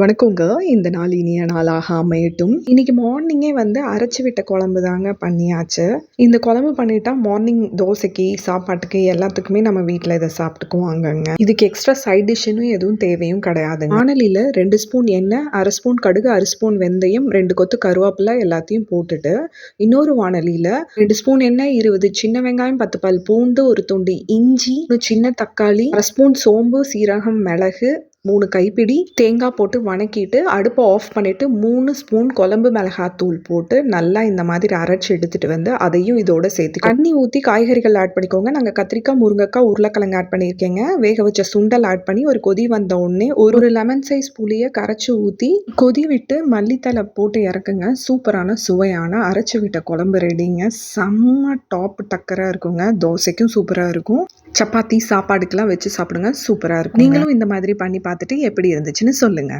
வணக்கங்க. இந்த நாள் இனிய நாளாக அமையட்டும். இன்னைக்கு மார்னிங்கே வந்து அரைச்சி விட்ட குழம்பு தாங்க பண்ணியாச்சு. இந்த குழம்பு பண்ணிட்டா மார்னிங் தோசைக்கு, சாப்பாட்டுக்கு எல்லாத்துக்குமே நம்ம வீட்டில் இதை சாப்பிட்டுக்குவாங்கங்க. இதுக்கு எக்ஸ்ட்ரா சைட் டிஷ்ன்னு எதுவும் தேவையும் கிடையாது வானலியில் ரெண்டு ஸ்பூன் எண்ணெய், அரை ஸ்பூன் கடுகு, அரை ஸ்பூன் வெந்தயம், ரெண்டு கொத்து கருவேப்பிலை எல்லாத்தையும் போட்டுட்டு, இன்னொரு வானலியில் ரெண்டு ஸ்பூன் எண்ணெய், 20 சின்ன வெங்காயம், பத்து பால் பூண்டு, ஒரு துண்டு இஞ்சி, ஒரு சின்ன தக்காளி, அரை ஸ்பூன் சோம்பு, சீரகம், மிளகு, மூணு கைப்பிடி தேங்காய் போட்டு வணக்கிட்டு, அடுப்பை ஆஃப் பண்ணிவிட்டு மூணு ஸ்பூன் குழம்பு மிளகாத்தூள் போட்டு நல்லா இந்த மாதிரி அரைச்சு எடுத்துகிட்டு வந்து அதையும் இதோட சேர்த்து தண்ணி ஊற்றி காய்கறிகள் ஆட் பண்ணிக்கோங்க. நாங்கள் கத்திரிக்காய், முருங்கைக்காய், உருளைக்கிழங்கு ஆட் பண்ணியிருக்கேங்க. வேக வச்ச சுண்டல் ஆட் பண்ணி ஒரு கொதி வந்த உடனே ஒரு ஒரு லெமன் சைஸ் புளியை கரைச்சி ஊற்றி கொதி விட்டு மல்லித்தழை போட்டு இறக்குங்க. சூப்பரான சுவையான அரைச்சி விட்ட குழம்பு ரெடிங்க. செம்ம டாப் டக்கராக இருக்குங்க. தோசைக்கும் சூப்பராக இருக்கும். சப்பாத்தி, சாப்பாடுக்கெல்லாம் வச்சு சாப்பிடுங்க. சூப்பரா இருக்கும். நீங்களும் இந்த மாதிரி பண்ணி பார்த்துட்டு எப்படி இருந்துச்சுன்னு சொல்லுங்க.